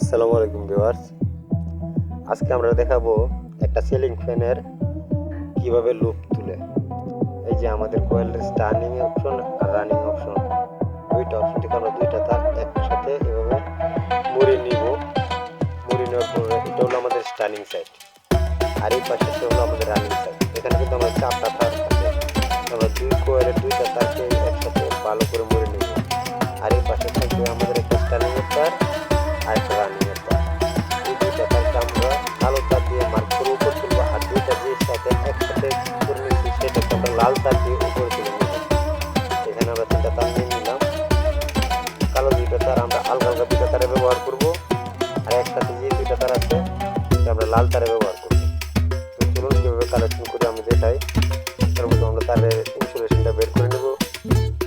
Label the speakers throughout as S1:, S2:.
S1: আসসালামু আলাইকুম ভিউয়ার্স। আজকে আমরা দেখাবো একটা সিলিং ফ্যানের কীভাবে লুপ তুলে। এই যে আমাদের কোয়েলের স্টার্নিং অপশন আর রানিং অপশন দুইটা অপশন থেকে আমরা দুইটা তার একসাথে এভাবে মুড়ি নিব। মুড়ি নেওয়ার পরে এটা হলো আমাদের স্টার্নিং সাইড আর এই পাশে হলো আমাদের রানিং সাইড এখানে কিন্তু আমাদের চারটা তার থাকে। আমরা দুই কোয়েলের দুইটা তারকে একসাথে ভালো করে মুড়ে নেব। আর এই পাশে থাকবে আমাদের একটা স্টার্নিং তার লাল তারে ব্যবহার করব তো চলুন কীভাবে কালেকশন করে, আমি দেখাই মধ্যে আমরা তারের ইনসুলেশনটা বের করে নেব।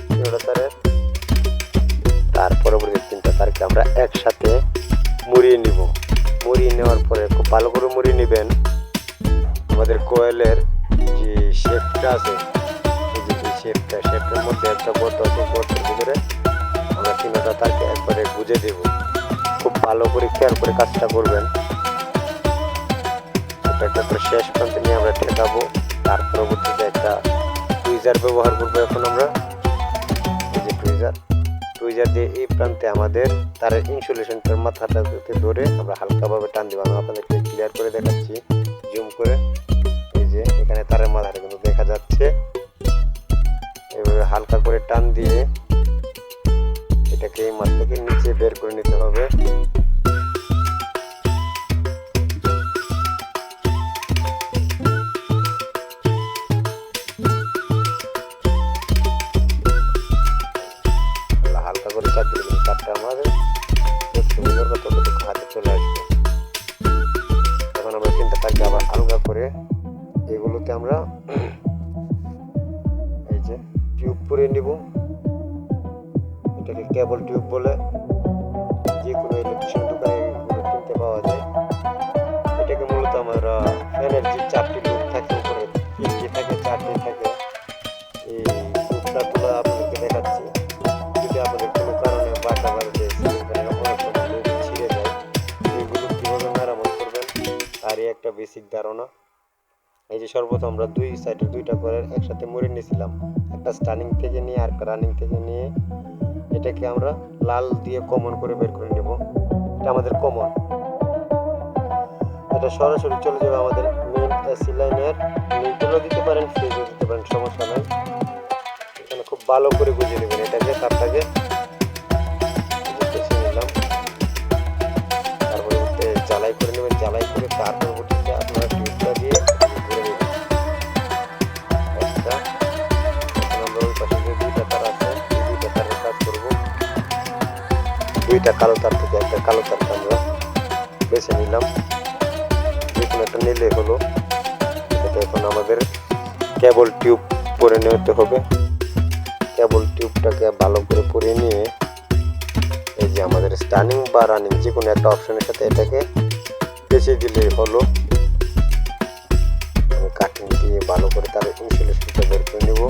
S1: তিনটা তারের, তার পরবর্তী তিনটা তারকে আমরা একসাথে মুড়িয়ে নিব। মুড়িয়ে নেওয়ার পরে খুব ভালো করে মুড়িয়ে নেবেন। আমাদের কোয়েলের যে শেপটা আছে শেপটা শেপটার মধ্যে একটা গর্ত আছে গর্তের ভিতরে আমরা তিনটা তারকে একবারে গুজে দেব। খুব ভালো করে খেয়াল করে কাজটা করবেন। একটা শেষ প্রান্তে নিয়ে আমরা ঠেকাবো তার পরবর্তীতে একটা টুইজার ব্যবহার করব এখন আমরা। যে টুইজার টুইজার দিয়ে এই প্রান্তে আমাদের তার ইনসুলেশনটার মাথাটাতে ধরে আমরা হালকাভাবে টান দিব। আমি আপনাদেরকে ক্লিয়ার করে দেখাচ্ছি। জুম করে। এই যে, এখানে তারের মাথাটা কিন্তু দেখা যাচ্ছে। এভাবে হালকা করে টান দিয়ে এটাকে এই মাছ থেকে নিচে বের করে নিতে হবে। করে এগুলোতে আমরা এই যে টিউব পরে নিব। এটাকে কেবল টিউব বলে। যে কোনো ইলেকট্রিশিয়ান দোকানে এগুলো কিনতে পাওয়া যায়। এটাকে মূলত আমরা ফ্যানের যে চারটি লুক থাকে, উপরে তিনটি থাকে, চারটি থাকে, এই লুকটা তোলা আপনাদেরকে দেখাচ্ছি। যদি আপনাদের কোনো কারণে বাটা বাড়িতে ছিঁড়ে যায় এইগুলো কীভাবে মেরামত করবেন, তারই একটা বেসিক ধারণা। এই যে সর্বপ্রথম আমরা দুই সাইডে দুইটা করে একসাথে মুড়ে নিয়েছিলাম। একটা স্টার্নিং থেকে নিয়ে আর একটা রানিং থেকে নিয়ে এটাকে আমরা লাল দিয়ে কমন করে বের করে নেব। এটা আমাদের কমন। এটা সরাসরি চলে যাবে আমাদের মেইন এসি লাইনের নিউট্রালও দিতে পারেন ফ্রিজও দিতে পারেন, সমস্যা নেই। এখানে খুব ভালো করে বুঝিয়ে নেবেন এটাকে, তারটাকে। নিলাম তারপরে জ্বালাই করে নেবেন, জ্বালাই করে তার কালো তার থেকে একটা কালো তারটা আমরা বেছে নিলাম। যে একটা নিলে হলো। এটা এখন আমাদের কেবল টিউব পরে নিতে হবে। কেবল টিউবটাকে ভালো করে পরে নিয়ে এই যে আমাদের স্টার্নিং বা রানিং যে কোনো একটা অপশনের সাথে এটাকে বেছে দিলেই হলো। কাটিং দিয়ে ভালো করে তার ইনসুলেশনটা বের করে নেব।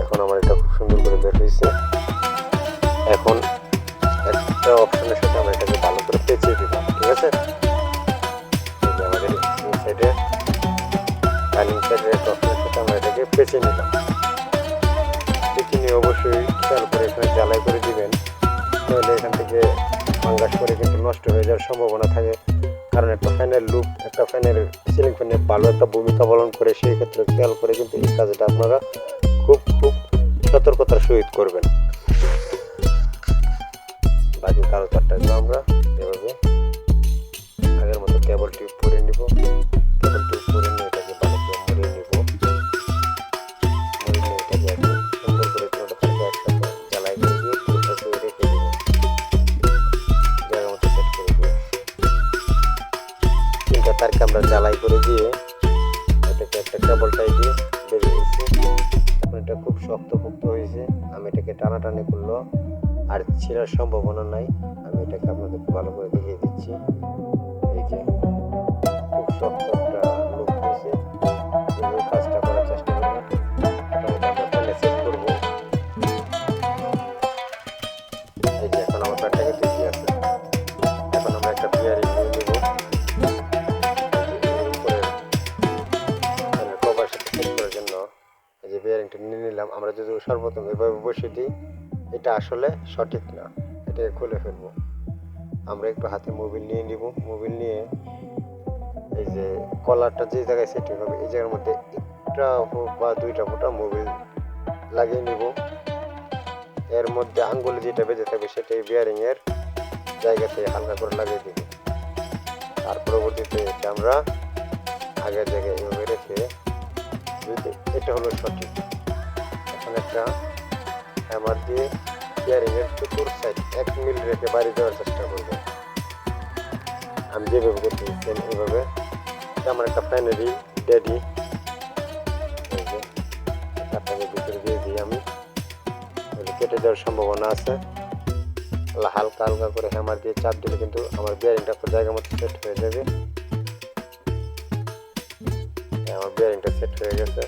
S1: এখন আমার এটা খুব সুন্দর করে বের হয়েছে। এখন একটা অপশনের সাথে আমরা এটাকে ভালো করে পেঁচিয়ে দিব ঠিক আছে? আমাদের সাইডে রানিং সাইডের একটা অপশনের সাথে আমরা এটাকে পেঁচিয়ে নিলাম। পেঁচিয়ে অবশ্যই খেয়াল করে এখানে জ্বালাই করে দিবেন, তাহলে এখান থেকে ফাঙ্গাস করে কিন্তু নষ্ট হয়ে যাওয়ার সম্ভাবনা থাকে। কারণ একটা ফ্যানের লুক একটা ফ্যানের সিলিং ফ্যানের ভালো একটা ভূমিকা পালন করে, সেই ক্ষেত্রে খেয়াল করে কিন্তু এই কাজটা আপনারা খুব খুব সতর্কতার সহিত করবেন। বাকি কালো তারটাগুলো আমরা এভাবে আগের মতো কেবল টিউব পরে নিব। কেবল টিউব পরে নিয়ে এটাকে ভালো করে মুড়িয়ে নিব। নিয়ে এটাকে একদম সুন্দর করে জ্বালাই করে দিয়ে পুরোটাকে রেখে দেব। জায়গা মতো সেট করে দিয়ে। তিনটা তারকে আমরা জ্বালাই করে দিয়ে এটাকে একটা কেবল টাই দিয়ে দিচ্ছি এখন এটা খুব শক্ত হয়েছে। আমি এটাকে টানাটানি করল। আর ছেঁড়ার সম্ভাবনা নাই। আমি এটাকে আপনাদের ভালো করে দেখিয়ে দিচ্ছি। এই যে, খুব শক্ত একটা লোক হয়েছে। কাজটা করার চেষ্টা করব। এখন আমার একটা জন্য এই যে নিয়ে নিলাম। আমরা যদি সর্বপ্রথম এভাবে বসে দিই এটা আসলে সঠিক না। এটাকে খুলে ফেলব। আমরা একটু হাতে মোবিল নিয়ে নিব। মোবিল নিয়ে এই যে কলারটা যে জায়গায় সেটিং হবে এই জায়গার মধ্যে একটা বা দুইটা ফোঁটা মোবিল লাগিয়ে নিব। এর মধ্যে আঙ্গুলে যেটা বেঁধে থাকবে, সেটাই এর জায়গাতে হালকা করে লাগিয়ে দিব। তার পরবর্তীতে আমরা আগের জায়গায় এভাবে রেখে এটা হলো সঠিক, এখন একটা হ্যামার দিয়ে বিয়ারিং এর চতুর সাইড এক মিল রেখে বাড়ি দেওয়ার চেষ্টা করব। আমি যেভাবে করতে সেম এইভাবে। আমার একটা ফ্যানেরই ড্যাডি কাটাকে ভিতরে দিয়ে দিই আমি। কেটে যাওয়ার সম্ভাবনা আছে। হালকা হালকা করে হ্যামার দিয়ে চাপ দিলে কিন্তু আমার বিয়ারিংটা জায়গা মতো সেট হয়ে যাবে। আমার বিয়ারিংটা সেট হয়ে গেছে।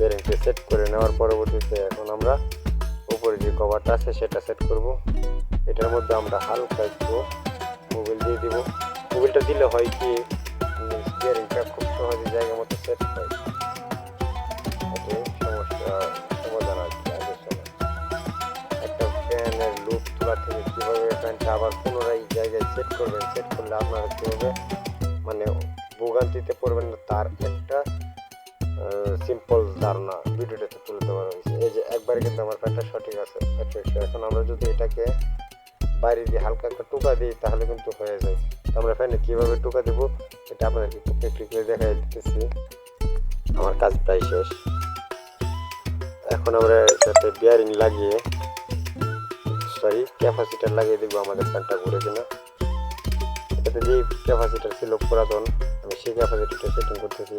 S1: বিয়ারিংটা সেট করে নেওয়ার পরবর্তীতে এখন আমরা উপরে যে কভারটা আছে সেটা সেট করব। এটার মধ্যে আমরা হালকা একটু মোবিল দিয়ে দিব। মোবিলটা দিলে হয় কি বিয়ারিংটা খুব সহজে জায়গা মতো সেট হয়। এটাই সমস্যা, সমাধান সময় একটা ফ্যানের লুপ তোলা থেকে কীভাবে আবার পুনরায় জায়গায় সেট করবেন সেট করলে আপনারা কী হবে মানে ভোগান্তিতে পড়বেন না, তার সিম্পল ধারণা ভিডিওটাতে তুলে দেওয়া হয়েছে। এই যে একবারে কিন্তু আমার ফ্যানটা সঠিক আছে এখন আমরা যদি এটাকে বাইরে দিয়ে হালকা একটা টোকা দিই, তাহলে কিন্তু হয়ে যায়। আমরা ফ্যানে কীভাবে টোকা দেবো? এটা আপনাদেরকে একটু প্র্যাকটিক্যালি দেখাই দিতেছি। আমার কাজ প্রায় শেষ। এখন আমরা এটাতে বিয়ারিং লাগিয়ে সরি ক্যাপাসিটার লাগিয়ে দেখব আমাদের ফ্যানটা ঘুরে কিনা। এটাতে যে ক্যাপাসিটার ছিল পুরাতন, আমি সেই ক্যাপাসিটিটা সেটিং করতেছি।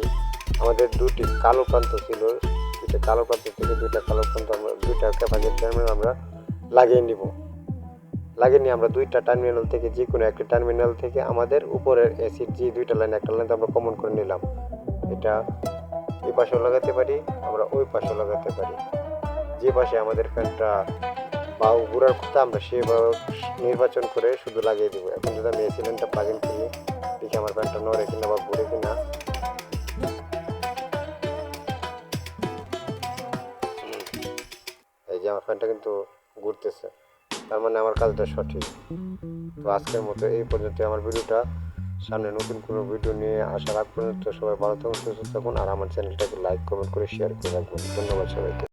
S1: আমাদের দুটি কালো প্রান্ত ছিল, দুইটা কালো প্রান্ত থেকে দুইটা কালো প্রান্ত আমরা, দুইটা ক্যাপাসিটি টার্মিনাল আমরা লাগিয়ে নিব। লাগিয়ে নিয়ে আমরা দুইটা টার্মিনাল থেকে যে কোনো একটা টার্মিনাল থেকে আমাদের উপরের এসির যে দুইটা লাইন একটা লাইন আমরা কমন করে নিলাম। এটা এই পাশেও লাগাতে পারি, আমরা ওই পাশেও লাগাতে পারি। যে পাশে আমাদের ফ্যানটা বাউ ঘুরার কথা আমরা সেভাবে নির্বাচন করে শুধু লাগিয়ে দেবো। এখন যদি আমি এসি লাইনটা প্লাগ ইন করি, দেখি আমার ফ্যানটা নড়ে কিনা বা ঘুরে কিনা। আমার ফ্যানটা কিন্তু ঘুরতেছে। তার মানে আমার কাজটা সঠিক। তো আজকের মতো এই পর্যন্ত আমার ভিডিওটা সামনে নতুন কোনো ভিডিও নিয়ে আসার আগ পর্যন্ত সবাই ভালো থাকুন, সুস্থ থাকুন, আর আমার চ্যানেলটাকে লাইক কমেন্ট করে শেয়ার করে রাখবেন। ধন্যবাদ সবাইকে।